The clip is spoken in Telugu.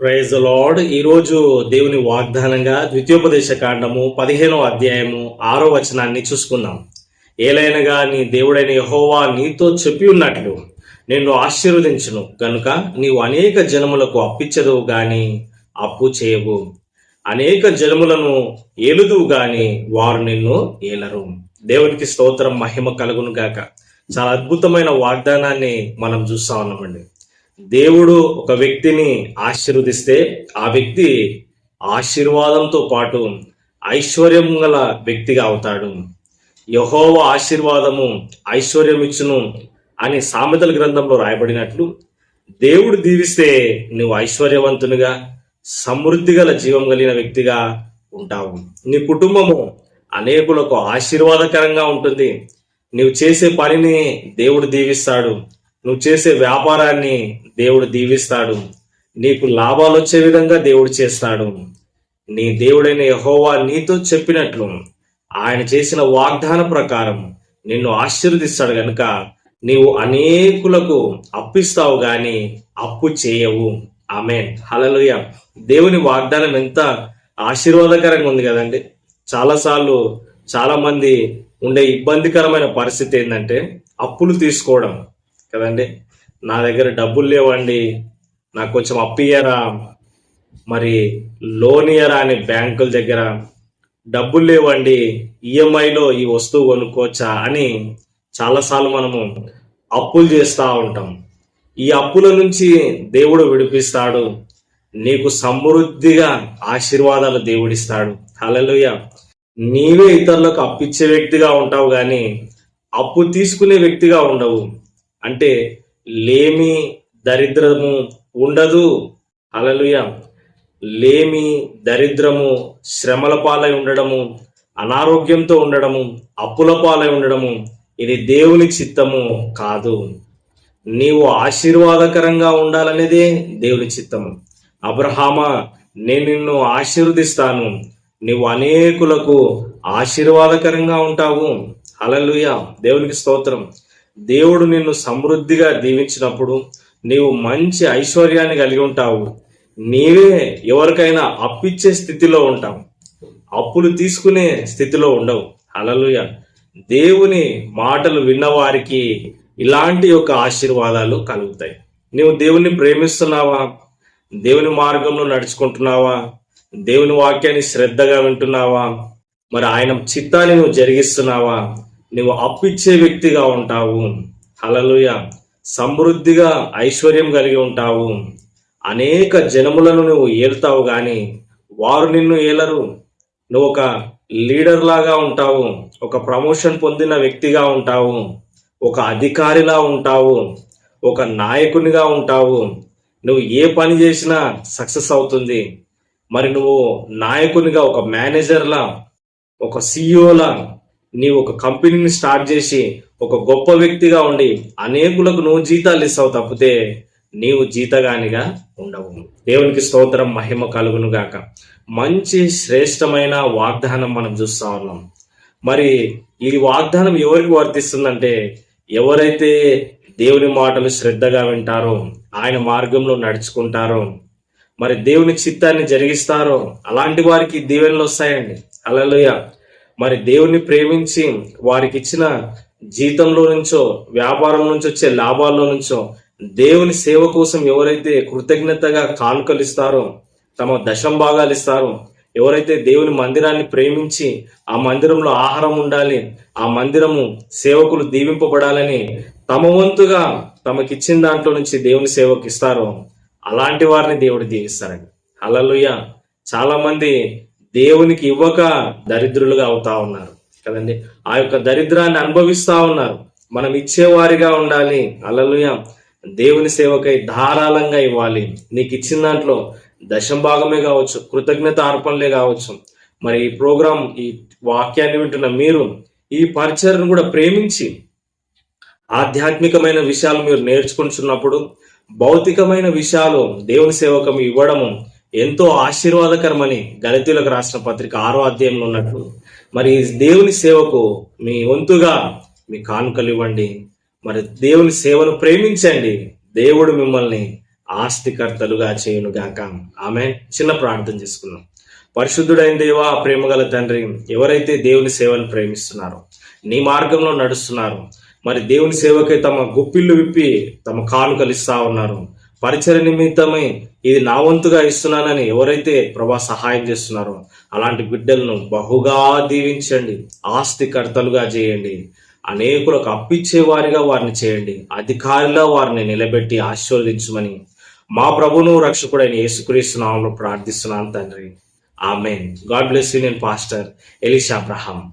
ప్రైజ్ లార్డ్ ఈరోజు దేవుని వాగ్దానంగా ద్వితీయోపదేశ కాండము పదిహేనో అధ్యాయము ఆరో వచనాన్ని చూసుకుందాం. ఏలైనగా నీ దేవుడైన యహోవా నీతో చెప్పి ఉన్నట్లు నిన్ను ఆశీర్వదించును. కనుక నీవు అనేక జనములకు అప్పిచ్చదువు గాని అప్పు చేయవు. అనేక జనములను ఏలుదువు గాని వారు నిన్ను ఏలరు. దేవునికి స్తోత్రం మహిమ కలుగును గాక. చాలా అద్భుతమైన వాగ్దానాన్ని మనం చూస్తా ఉన్నామండి. దేవుడు ఒక వ్యక్తిని ఆశీర్వదిస్తే ఆ వ్యక్తి ఆశీర్వాదంతో పాటు ఐశ్వర్యం గల వ్యక్తిగా అవుతాడు. యహోవ ఆశీర్వాదము ఐశ్వర్యం ఇచ్చును అని సామెతల గ్రంథంలో రాయబడినట్లు దేవుడు దీవిస్తే నువ్వు ఐశ్వర్యవంతునిగా సమృద్ధి గల జీవం కలిగిన వ్యక్తిగా ఉంటావు. నీ కుటుంబము అనేకులకు ఆశీర్వాదకరంగా ఉంటుంది. నువ్వు చేసే పనిని దేవుడు దీవిస్తాడు. నువ్వు చేసే వ్యాపారాన్ని దేవుడు దీవిస్తాడు. నీకు లాభాలు వచ్చే విధంగా దేవుడు చేస్తాడు. నీ దేవుడైన యహోవా నీతో చెప్పినట్లు ఆయన చేసిన వాగ్దాన ప్రకారం నిన్ను ఆశీర్వదిస్తాడు గనుక నీవు అనేకులకు అప్పిస్తావు గాని అప్పు చేయవు. ఆమె హలలుయ దేవుని వాగ్దానం ఎంత ఆశీర్వాదకరంగా ఉంది కదండి. చాలాసార్లు చాలా మంది ఉండే ఇబ్బందికరమైన పరిస్థితి ఏంటంటే అప్పులు తీసుకోవడం కదండి. నా దగ్గర డబ్బులు లేవండి. నాకు కొంచెం అప్పు మరి లోన్ ఇయరా అని బ్యాంకుల దగ్గర? డబ్బులు లేవండి. ఈఎంఐలో ఈ వస్తువు కొనుక్కోవచ్చా అని చాలాసార్లు మనము అప్పులు చేస్తూ ఉంటాం. ఈ అప్పుల నుంచి దేవుడు విడిపిస్తాడు. నీకు సమృద్ధిగా ఆశీర్వాదాలు దేవుడిస్తాడు. హలలుయ నీవే ఇతరులకు అప్పిచ్చే వ్యక్తిగా ఉంటావు కానీ అప్పు తీసుకునే వ్యక్తిగా ఉండవు. అంటే లేమి దరిద్రము ఉండదు. అలలుయ లేమి దరిద్రము శ్రమల పాలై ఉండడము అనారోగ్యంతో ఉండడము అప్పుల పాలై ఉండడము ఇది దేవుని చిత్తము కాదు. నీవు ఆశీర్వాదకరంగా ఉండాలనేదే దేవుని చిత్తము. అబ్రహామా నేను నిన్ను ఆశీర్వదిస్తాను. నీవు అనేకులకు ఆశీర్వాదకరంగా ఉంటావు. అలలుయ దేవునికి స్తోత్రం. దేవుడు నిన్ను సమృద్ధిగా దీవించినప్పుడు నీవు మంచి ఐశ్వర్యాన్ని కలిగి ఉంటావు. నీవే ఎవరికైనా అప్పిచ్చే స్థితిలో ఉంటావు. అప్పులు తీసుకునే స్థితిలో ఉండవు. అలలుయ దేవుని మాటలు విన్నవారికి ఇలాంటి యొక్క ఆశీర్వాదాలు కలుగుతాయి. నీవు దేవుని ప్రేమిస్తున్నావా? దేవుని మార్గంలో నడుచుకుంటున్నావా? దేవుని వాక్యాన్ని శ్రద్ధగా వింటున్నావా? మరి ఆయన చిత్తాన్ని నువ్వు జరిగిస్తున్నావా? నువ్వు అప్పిచ్చే వ్యక్తిగా ఉంటావు. హలలుయ సమృద్ధిగా ఐశ్వర్యం కలిగి ఉంటావు. అనేక జనములను నువ్వు ఏలుతావు కానీ వారు నిన్ను ఏలరు. నువ్వు ఒక లీడర్ లాగా ఉంటావు. ఒక ప్రమోషన్ పొందిన వ్యక్తిగా ఉంటావు. ఒక అధికారిలా ఉంటావు. ఒక నాయకునిగా ఉంటావు. నువ్వు ఏ పని చేసినా సక్సెస్ అవుతుంది. మరి నువ్వు నాయకునిగా ఒక మేనేజర్లా ఒక సిఇఓలా నీవు ఒక కంపెనీని స్టార్ట్ చేసి ఒక గొప్ప వ్యక్తిగా ఉండి అనేకులకు నువ్వు జీతాలు ఇస్తావు తప్పితే నీవు జీతగానిగా ఉండవు. దేవునికి స్తోత్రం మహిమ కలుగును గాక. మంచి శ్రేష్టమైన వాగ్దానం మనం చూస్తా ఉన్నాం. మరి ఈ వాగ్దానం ఎవరికి వర్తిస్తుందంటే ఎవరైతే దేవుని మాటలు శ్రద్ధగా వింటారో ఆయన మార్గంలో నడుచుకుంటారో మరి దేవుని చిత్తాన్ని జరిగిస్తారో అలాంటి వారికి దీవెనలు వస్తాయండి. అలలుయ మరి దేవుణ్ణి ప్రేమించి వారికి ఇచ్చిన జీతంలో నుంచో వ్యాపారం నుంచి వచ్చే లాభాల్లో నుంచో దేవుని సేవ కోసం ఎవరైతే కృతజ్ఞతగా కానుకలు ఇస్తారో తమ దశం భాగాలు ఇస్తారో ఎవరైతే దేవుని మందిరాన్ని ప్రేమించి ఆ మందిరంలో ఆహారం ఉండాలి ఆ మందిరము సేవకులు దీవింపబడాలని తమ వంతుగా తమకిచ్చిన దాంట్లో నుంచి దేవుని సేవకు ఇస్తారో అలాంటి వారిని దేవుడు దీవిస్తారండి. అలలుయ చాలా మంది దేవునికి ఇవ్వక దరిద్రులుగా అవుతా ఉన్నారు. కదండి? ఆ యొక్క దరిద్రాన్ని అనుభవిస్తా ఉన్నారు. మనం ఇచ్చేవారిగా ఉండాలి. అలలుయ దేవుని సేవకై ధారాళంగా ఇవ్వాలి. నీకు ఇచ్చిన దాంట్లో దశం భాగమే కావచ్చు కృతజ్ఞత అర్పణలే కావచ్చు. మరి ఈ ప్రోగ్రాం ఈ వాక్యాన్ని వింటున్న మీరు ఈ పరిచయను కూడా ప్రేమించి ఆధ్యాత్మికమైన విషయాలు మీరు నేర్చుకుంటున్నప్పుడు భౌతికమైన విషయాలు దేవుని సేవకం ఇవ్వడము ఎంతో ఆశీర్వాదకరమని గణితులకు రాసిన పత్రిక ఆరో అధ్యాయంలో ఉన్నట్లు మరి దేవుని సేవకు మీ వంతుగా మీ కానుకలు ఇవ్వండి. మరి దేవుని సేవను ప్రేమించండి. దేవుడు మిమ్మల్ని ఆస్తికర్తలుగా చేయును గాక ఆమె చిన్న ప్రార్థన చేసుకున్నాం పరిశుద్ధుడైన దేవా ప్రేమగల తండ్రి ఎవరైతే దేవుని సేవను ప్రేమిస్తున్నారో నీ మార్గంలో నడుస్తున్నారు మరి దేవుని సేవకై తమ గుప్పిళ్ళు విప్పి తమ కానుకలు ఇస్తా ఉన్నారు. పరిచయ నిమిత్తమై ఇది నా వంతుగా ఇస్తున్నానని ఎవరైతే ప్రభా సహాయం చేస్తున్నారో అలాంటి బిడ్డలను బహుగా దీవించండి ఆస్తికర్తలుగా చేయండి అనేకులకు అప్పిచ్చేవారిగా వారిని చేయండి అధికారిలా వారిని నిలబెట్టి ఆశీర్వదించమని మా ప్రభును రక్షకుడైన యేసుక్రీస్తు నామంలో ప్రార్థిస్తున్నాను తండ్రి. ఆమెన్. గాడ్ బ్లెస్ యూ నేను pastor Elisha Abraham.